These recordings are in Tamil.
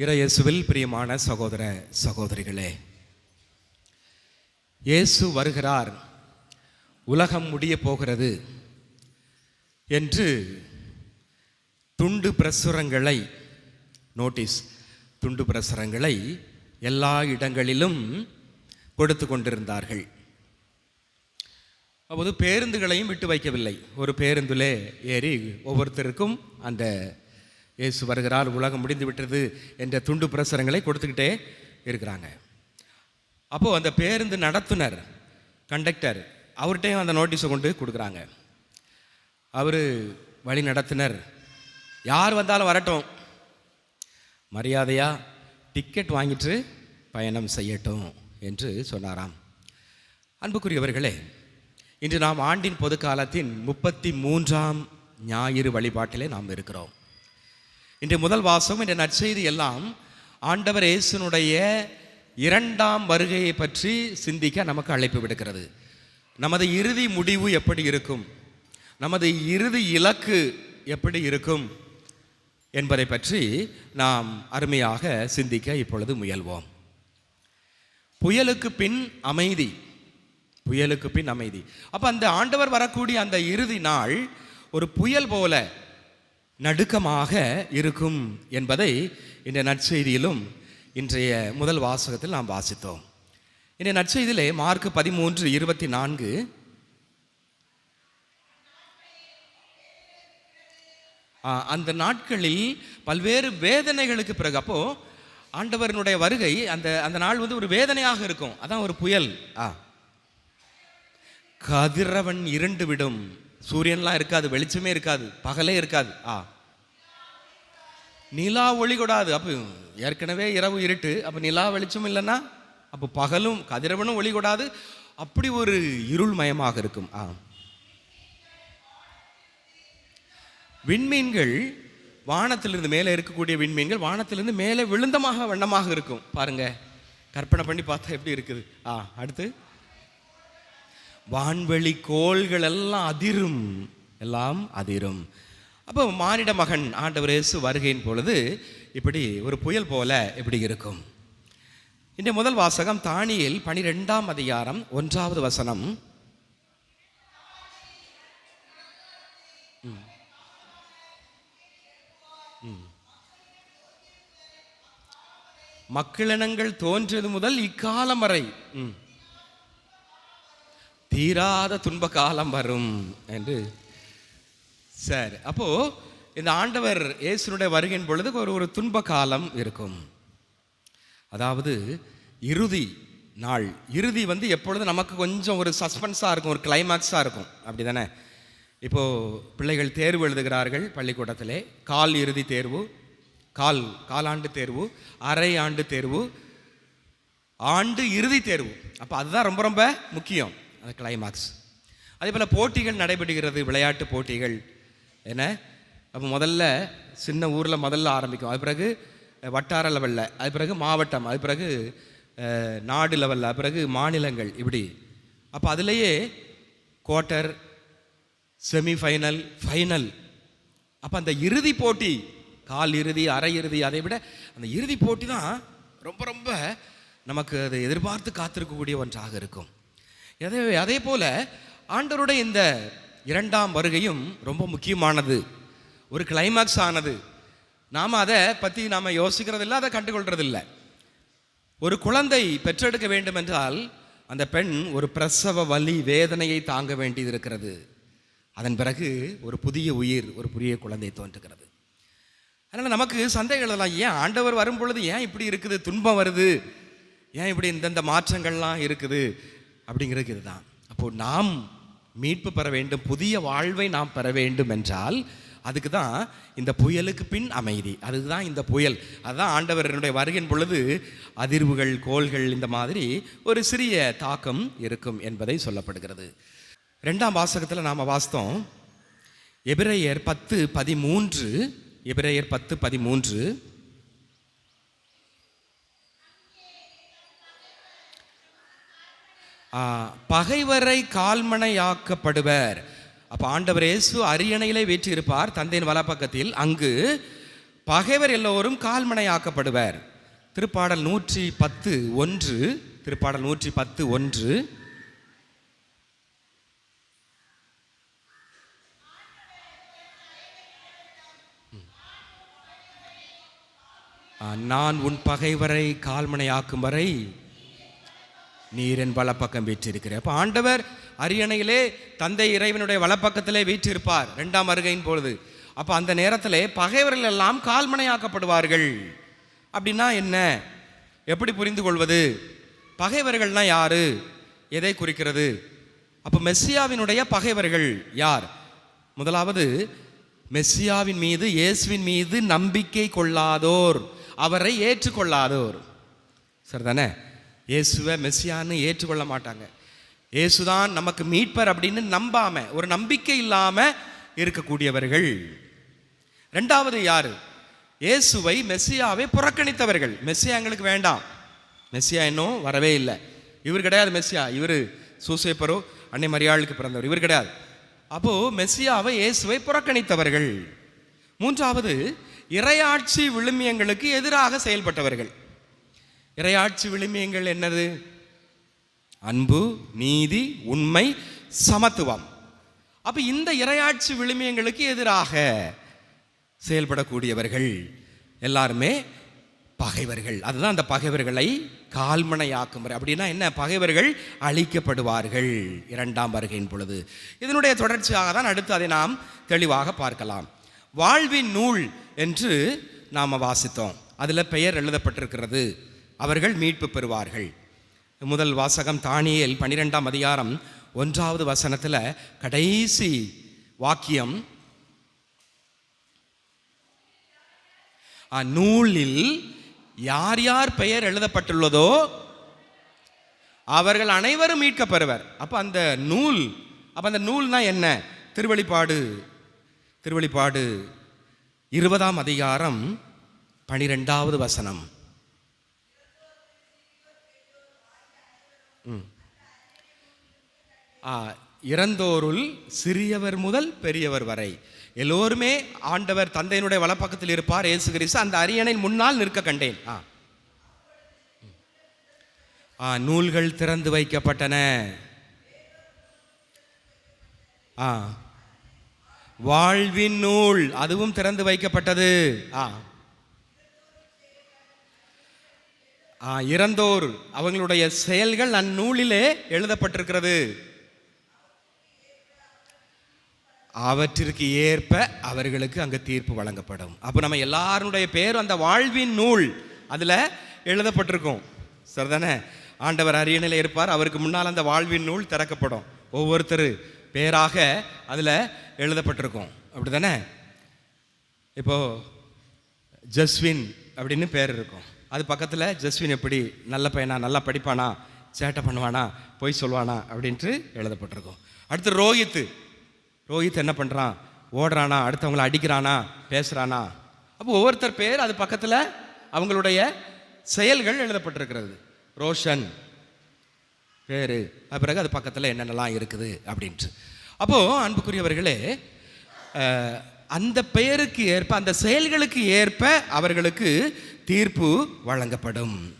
இறையேசுவில் பிரியமான சகோதர சகோதரிகளே இயேசு வருகிறார். உலகம் முடிய போகிறது என்று துண்டு பிரசுரங்களை நோட்டீஸ் துண்டு பிரசுரங்களை எல்லா இடங்களிலும் கொடுத்து கொண்டிருந்தார்கள். அப்போது பேருந்துகளையும் விட்டு வைக்கவில்லை. ஒரு பேருந்திலே ஏறி ஒவ்வொருத்தருக்கும் அந்த இயேசு வருகிறார் உலகம் முடிந்து விட்டது என்ற துண்டு பிரசுரங்களை கொடுத்துக்கிட்டே இருக்கிறாங்க. அப்போது அந்த பேருந்து நடத்துனர் கண்டக்டர் அவர்கிட்டையும் அந்த நோட்டீஸை கொண்டு கொடுக்குறாங்க. அவர் வழி நடத்துனர். யார் வந்தாலும் வரட்டும். மரியாதையாக டிக்கெட் வாங்கிட்டு பயணம் செய்யட்டும் என்று சொன்னாராம். அன்புக்குரியவர்களே இன்று நாம் ஆண்டின் பொது காலத்தின் முப்பத்தி மூன்றாம் ஞாயிறு வழிபாட்டிலே நாம் இருக்கிறோம். இன்று முதல் வாசம் இந்த நற்செய்தி எல்லாம் ஆண்டவர் இயேசுனுடைய இரண்டாம் வருகையை பற்றி சிந்திக்க நமக்கு அழைப்பு விடுக்கிறது. நமது இறுதி முடிவு எப்படி இருக்கும்? நமது இறுதி இலக்கு எப்படி இருக்கும்? என்பதை பற்றி நாம் அருமையாக சிந்திக்க இப்பொழுது முயல்வோம். புயலுக்கு பின் அமைதி. புயலுக்கு பின் அமைதி. அப்போ அந்த ஆண்டவர் வரக்கூடிய அந்த இறுதி நாள் ஒரு புயல் போல நடுக்கமாக இருக்கும் என்பதை இந்த நற்செய்தியிலும் இன்றைய முதல் வாசகத்தில் நாம் வாசித்தோம். இந்த நற்செய்தியிலே மார்க் பதிமூன்று இருபத்தி நான்கு. ஆ, அந்த நாட்களில் பல்வேறு வேதனைகளுக்கு பிறகு அப்போ ஆண்டவரனுடைய வருகை அந்த அந்த நாள் வந்து ஒரு வேதனையாக இருக்கும். அதான் ஒரு புயல். ஆ. கதிரவன் இருண்டு விடும். சூரியன்லாம் இருக்காது வெளிச்சமே இருக்காது பகலே இருக்காது. ஆ. நிலா ஒளி கொடாது அப்போ ஏற்கனவே இரவு இருட்டு அப்போ நிலா வெளிச்சம் இல்லைன்னா அப்போ பகலும் கதிரவனும் ஒளி கொடாது. அப்படி ஒரு இருள் மயமாக இருக்கும். ஆ. விண்மீன்கள் வானத்திலிருந்து மேலே இருக்கக்கூடிய விண்மீன்கள் வானத்திலிருந்து மேலே விழுந்தமாக வண்ணமாக இருக்கும். பாருங்க. கற்பனை பண்ணி பார்த்தா எப்படி இருக்குது? ஆ அடுத்து. வான்வெளி கோள்கள் எல்லாம் அதிரும். எல்லாம் அதிரும். அப்போ மானிட மகன் ஆண்டவர் இயேசு வருகையின் பொழுது இப்படி ஒரு புயல் போல இப்படி இருக்கும். இந்த முதல் வாசகம் தானியில் பனிரெண்டாம் அதிகாரம் ஒன்றாவது வசனம். மக்களினங்கள் தோன்றியது முதல் இக்காலம் வரை. ம். தீராத துன்ப காலம் வரும் என்று. சரி அப்போது இந்த ஆண்டவர் இயேசுனுடைய வருகின் பொழுது ஒரு ஒரு துன்ப காலம் இருக்கும். அதாவது இறுதி நாள். இறுதி வந்து எப்பொழுது நமக்கு கொஞ்சம் ஒரு சஸ்பென்ஸாக இருக்கும் ஒரு கிளைமாக்ஸாக இருக்கும். அப்படி தானே இப்போது பிள்ளைகள் தேர்வு எழுதுகிறார்கள் பள்ளிக்கூடத்திலே. கால் இறுதி தேர்வு கால் காலாண்டு தேர்வு அரை ஆண்டு தேர்வு ஆண்டு இறுதி தேர்வு. அப்போ அதுதான் ரொம்ப ரொம்ப முக்கியம். அந்த கிளைமாக்ஸ் அதே போல் போட்டிகள் நடைபெறுகிறது விளையாட்டு போட்டிகள். என்ன? அப்போ முதல்ல சின்ன ஊரில் முதல்ல ஆரம்பிக்கும். அது பிறகு வட்டார லெவலில் அது பிறகு மாவட்டம். அது பிறகு நாடு லெவலில் அது பிறகு மாநிலங்கள். இப்படி. அப்போ அதுலேயே குவார்ட்டர் செமிஃபைனல் ஃபைனல் அப்போ அந்த இறுதி போட்டி கால் இறுதி அரை இறுதி அதை விட அந்த இறுதி போட்டி தான் ரொம்ப ரொம்ப நமக்கு அதை எதிர்பார்த்து காத்திருக்கக்கூடிய ஒன்றாக இருக்கும். அதே அதே போல் ஆண்டவருடைய இந்த இரண்டாம் வருகையும் ரொம்ப முக்கியமானது. ஒரு கிளைமேக்ஸ் ஆனது. நாம் அதை பற்றி நாம் யோசிக்கிறதில்ல அதை கண்டுகொள்றதில்ல. ஒரு குழந்தை பெற்றெடுக்க வேண்டும் என்றால் அந்த பெண் ஒரு பிரசவ வலி வேதனையை தாங்க வேண்டியது இருக்கிறது அதன் பிறகு ஒரு புதிய உயிர் ஒரு புதிய குழந்தை தோன்றுகிறது. அதனால் நமக்கு சந்தேகம் எல்லாம் ஏன் ஆண்டவர் வரும் பொழுது ஏன் இப்படி இருக்குது? துன்பம் வருது. ஏன் இப்படி இந்தந்த மாற்றங்கள்லாம் இருக்குது? அப்படிங்கிறது இதுதான். அப்போது நாம் மீட்பு பெற வேண்டும் புதிய வாழ்வை நாம் பெற வேண்டும் என்றால் அதுக்கு தான் இந்த புயலுக்கு பின் அமைதி. அதுதான் இந்த புயல். அதுதான் ஆண்டவரனுடைய வருகின் பொழுது அதிர்வுகள் கோள்கள் இந்த மாதிரி ஒரு சிறிய தாக்கம் இருக்கும் என்பதை சொல்லப்படுகிறது. ரெண்டாம் வாசகத்தில் நாம் வாசித்தோம். எபிரேயர் பத்து பதிமூன்று எபிரேயர் பத்து பதிமூன்று. பகைவரை கால்மனையாக்கப்படுவர். அப்போ ஆண்டவர் இயேசு அரியணையிலே வீற்றிருப்பார் தந்தையின் வலப்பக்கத்தில். அங்கு பகைவர் எல்லோரும் கால்மனையாக்கப்படுவர். திருப்பாடல் நூற்றி பத்து ஒன்று திருப்பாடல் நூற்றி பத்து ஒன்று நான் உன் பகைவரை கால்மனையாக்கும் வரை நீரின் வலப்பக்கம் வீற்றிருக்கிறேன் அப்போ ஆண்டவர் அரியணையிலே தந்தை இறைவனுடைய வலப்பக்கத்திலே வீற்றிருப்பார். ரெண்டாம் வருகையின் பொழுது. அப்போ அந்த நேரத்தில் பகைவர்கள் எல்லாம் கால்மனையாக்கப்படுவார்கள். அப்படின்னா என்ன? எப்படி புரிந்து கொள்வது? பகைவர்கள்னா யார்? எதை குறிக்கிறது? அப்போ மெஸ்ஸியாவினுடைய பகைவர்கள் யார்? முதலாவது மெஸ்ஸியாவின் மீது இயேசுவின் மீது நம்பிக்கை கொள்ளாதோர். அவரை ஏற்றுக்கொள்ளாதோர். சரிதானே? இயேசுவை மெஸ்ஸியான்னு ஏற்றுக்கொள்ள மாட்டாங்க. இயேசுதான் நமக்கு மீட்பர் அப்படின்னு நம்பாம ஒரு நம்பிக்கை இல்லாமல் இருக்கக்கூடியவர்கள். ரெண்டாவது யார்? இயேசுவை மெஸ்ஸியாவை புறக்கணித்தவர்கள். மெஸ்ஸியா எங்களுக்கு வேண்டாம். மெஸ்ஸியா இன்னும் வரவே இல்லை. இவர் கிடையாது மெஸ்ஸியா. இவர் சூசேப்பரோ அன்னை மரியாளுக்கு பிறந்தவர். இவர் கிடையாது. அப்போது மெஸ்ஸியாவை இயேசுவை புறக்கணித்தவர்கள். மூன்றாவது இறையாட்சி விழுமியங்களுக்கு எதிராக செயல்பட்டவர்கள். இறையாட்சி விளிமியங்கள் என்னது? அன்பு நீதி உண்மை சமத்துவம். அப்போ இந்த இறையாட்சி விழுமியங்களுக்கு எதிராக செயல்படக்கூடியவர்கள் எல்லாருமே பகைவர்கள். அதுதான் அந்த பகைவர்களை கால்மனையாக்கும் வரை. அப்படின்னா என்ன? பகைவர்கள் அழிக்கப்படுவார்கள். இரண்டாம் வருகையின் பொழுது. இதனுடைய தொடர்ச்சியாக தான் அடுத்து அதை நாம் தெளிவாக பார்க்கலாம். வாழ்வின் நூல் என்று நாம் வாசித்தோம். அதில் பெயர் எழுதப்பட்டிருக்கிறது. அவர்கள் மீட்பு பெறுவார்கள். முதல் வாசகம் தானியேல் பனிரெண்டாம் அதிகாரம் ஒன்றாவது வசனத்தில் கடைசி வாக்கியம். நூலில் யார் யார் பெயர் எழுதப்பட்டுள்ளதோ அவர்கள் அனைவரும் மீட்கப்பெறுவர் அப்போ அந்த நூல் அப்போ அந்த நூல்னா என்ன? திருவழிப்பாடு திருவழிப்பாடு இருபதாம் அதிகாரம் பனிரெண்டாவது வசனம். இறந்தோருள் சிறியவர் முதல் பெரியவர் வரை. எல்லோருமே ஆண்டவர் தந்தையினுடைய வலப்பக்கத்தில் இருப்பார் ஏசு கிறிஸ்து. அந்த அரியணை முன்னால் நிற்க கண்டேன். ஆ. ஆ நூல்கள் திறந்து வைக்கப்பட்டன. ஆ. வாழ்வின் நூல் அதுவும் திறந்து வைக்கப்பட்டது. ஆ. இறந்தோர். அவங்களுடைய செயல்கள் அந்நூலிலே எழுதப்பட்டிருக்கிறது. அவற்றிற்கு ஏற்ப அவர்களுக்கு அங்கே தீர்ப்பு வழங்கப்படும். அப்போ நம்ம எல்லாருடைய பேர் அந்த வாழ்வின் நூல் அதில் எழுதப்பட்டிருக்கும். சரிதானே? ஆண்டவர் அரியணையில் இருப்பார். அவருக்கு முன்னால் அந்த வாழ்வின் நூல் திறக்கப்படும். ஒவ்வொருத்தர் பேராக அதில் எழுதப்பட்டிருக்கும். அப்படி தானே இப்போ ஜஸ்வின் அப்படின்னு பேர் இருக்கும். அது பக்கத்தில் ஜஸ்வின் எப்படி நல்ல பையனா நல்லா படிப்பானா சேட்டை பண்ணுவானா பொய் சொல்வானா அப்படின்ட்டு எழுதப்பட்டிருக்கும். அடுத்து ரோஹித். ரோஹித் என்ன பண்ணுறான் ஓடுறானா அடுத்தவங்கள அடிக்கிறானா பேசுகிறானா அப்போ ஒவ்வொருத்தர் பேர் அது பக்கத்தில் அவங்களுடைய செயல்கள் எழுதப்பட்டிருக்கிறது. ரோஷன் பேர். அது பிறகு அது பக்கத்தில் என்னென்னலாம் இருக்குது அப்படின்ட்டு. அப்போது அன்புக்குரியவர்களே அந்த பெயருக்கு ஏற்ப அந்த செயல்களுக்கு ஏற்ப அவர்களுக்கு தீர்ப்பு வழங்கப்படும்.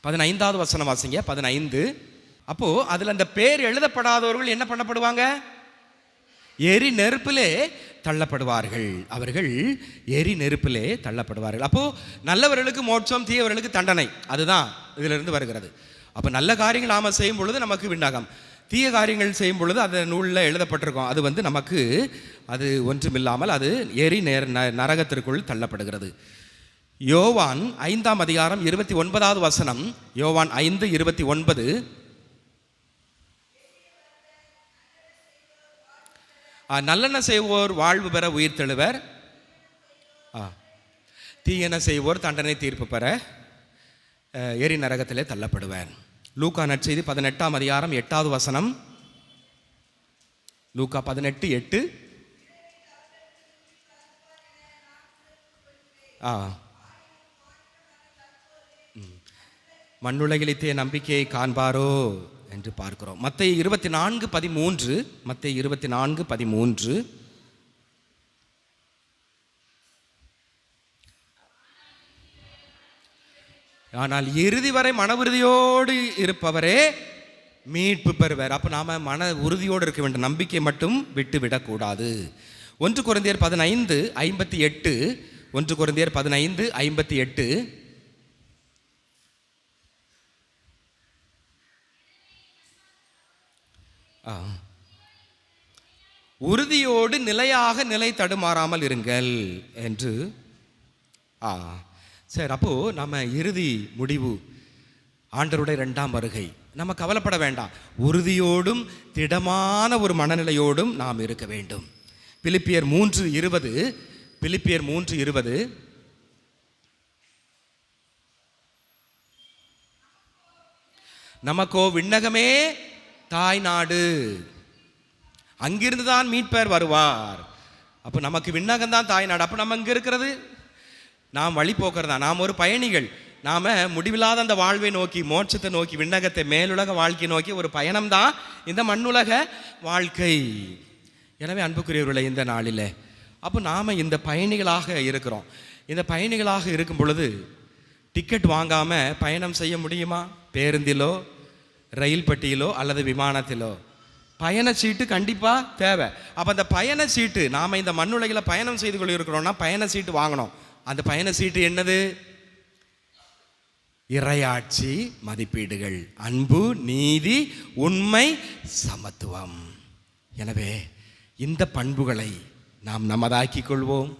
பதினைந்தாவது வசனம் வாசிங்க பதினைந்து. அப்போ அதில் அந்த பேர் எழுதப்படாதவர்கள் என்ன பண்ணப்படுவாங்க? எரி நெருப்பிலே தள்ளப்படுவார்கள். அவர்கள் எரி நெருப்பிலே தள்ளப்படுவார்கள். அப்போ நல்லவர்களுக்கு மோட்சம் தீயவர்களுக்கு தண்டனை. அதுதான் இதிலிருந்து வருகிறது. அப்போ நல்ல காரியங்கள் நாம செய்யும் பொழுது நமக்கு விண்ணாகம் தீய காரியங்கள் செய்யும் பொழுது அந்த நூலில் எழுதப்பட்டிருக்கும். அது வந்து நமக்கு அது ஒன்றுமில்லாமல் அது எரி நேர் ந- நரகத்திற்குள் தள்ளப்படுகிறது. யோவான் ஐந்தாம் அதிகாரம் இருபத்தி ஒன்பதாவது வசனம். யோவான் ஐந்து இருபத்தி ஒன்பது. ஆ, நல்லெண்ண செய்வோர் வாழ்வு பெற உயிர் தெழுவர். ஆ செய்வோர் தண்டனை தீர்ப்பு பெற எரி நரகத்திலே தள்ளப்படுவர். லூக்கா நற்செய்தி பதினெட்டாம் அதிகாரம் எட்டாவது வசனம். லூக்கா பதினெட்டு எட்டு. ஆ மண்ணுலகிலித்தே நம்பிக்கையை காண்பாரோ என்று பார்க்கிறோம். மற்ற இருபத்தி நான்கு பதிமூன்று மற்ற இருபத்தி நான்கு பதிமூன்று. ஆனால் இறுதி வரை மன உறுதியோடு இருப்பவரே மீட்பு பெறுவார். அப்போ நாம் மன உறுதியோடு இருக்க வேண்டும். நம்பிக்கை மட்டும் விட்டுவிடக்கூடாது ஒன்று குறைந்தியர் பதினைந்து ஐம்பத்தி எட்டு. ஒன்று குறைந்தியர் பதினைந்து ஐம்பத்தி எட்டு. உறுதியோடு நிலையாக நிலை தடுமாறாமல் இருங்கள் என்று. ஆ சரி அப்போ நம்ம இறுதி முடிவு ஆண்டருடைய ரெண்டாம் வருகை. நம்ம கவலைப்பட வேண்டாம். உறுதியோடும் திடமான ஒரு மனநிலையோடும் நாம் இருக்க வேண்டும். பிலிப்பியர் மூன்று இருபது பிலிப்பியர் மூன்று இருபது. நமக்கோ விண்ணகமே தாய் நாடு. அங்கிருந்து தான் மீட்பர் வருவார். அப்போ நமக்கு விண்ணகம் தான் தாய்நாடு. அப்போ நம்ம இங்கே இருக்கிறது? நாம் வழி போக்குறதா நாம் ஒரு பயணிகள். நாம் முடிவில்லாத அந்த வாழ்வை நோக்கி மோட்சத்தை நோக்கி விண்ணகத்தை மேலுலக வாழ்க்கை நோக்கி ஒரு பயணம் தான் இந்த மண்ணுலக வாழ்க்கை. எனவே அன்புக்குரியவர்களை இந்த நாளில். அப்போ நாம் இந்த பயணிகளாக இருக்கிறோம். இந்த பயணிகளாக இருக்கும் பொழுது டிக்கெட் வாங்காமல் பயணம் செய்ய முடியுமா? பேருந்திலோ ரயில் பட்டியிலோ அல்லது விமானத்திலோ? பயண சீட்டு கண்டிப்பாக தேவை. அப்போ அந்த பயண சீட்டு நாம் இந்த மண்ணுலகில் பயணம் செய்து கொண்டு பயணச்சீட்டு பயண சீட்டு வாங்கணும். அந்த பயண சீட்டு என்னது? இறையாட்சி மதிப்பீடுகள் அன்பு நீதி உண்மை சமத்துவம். எனவே இந்த பண்புகளை நாம் நமதாக்கி கொள்வோம்.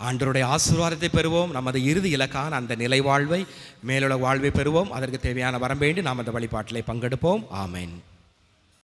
ஆண்டருடைய ஆசீர்வாதத்தை பெறுவோம். நமது இறுதி இலக்கான அந்த நிலை வாழ்வை மேலுள்ள வாழ்வை பெறுவோம். அதற்கு தேவையான வரம் வேண்டி நாம் அந்த வழிபாட்டிலே பங்கெடுப்போம். ஆமேன்.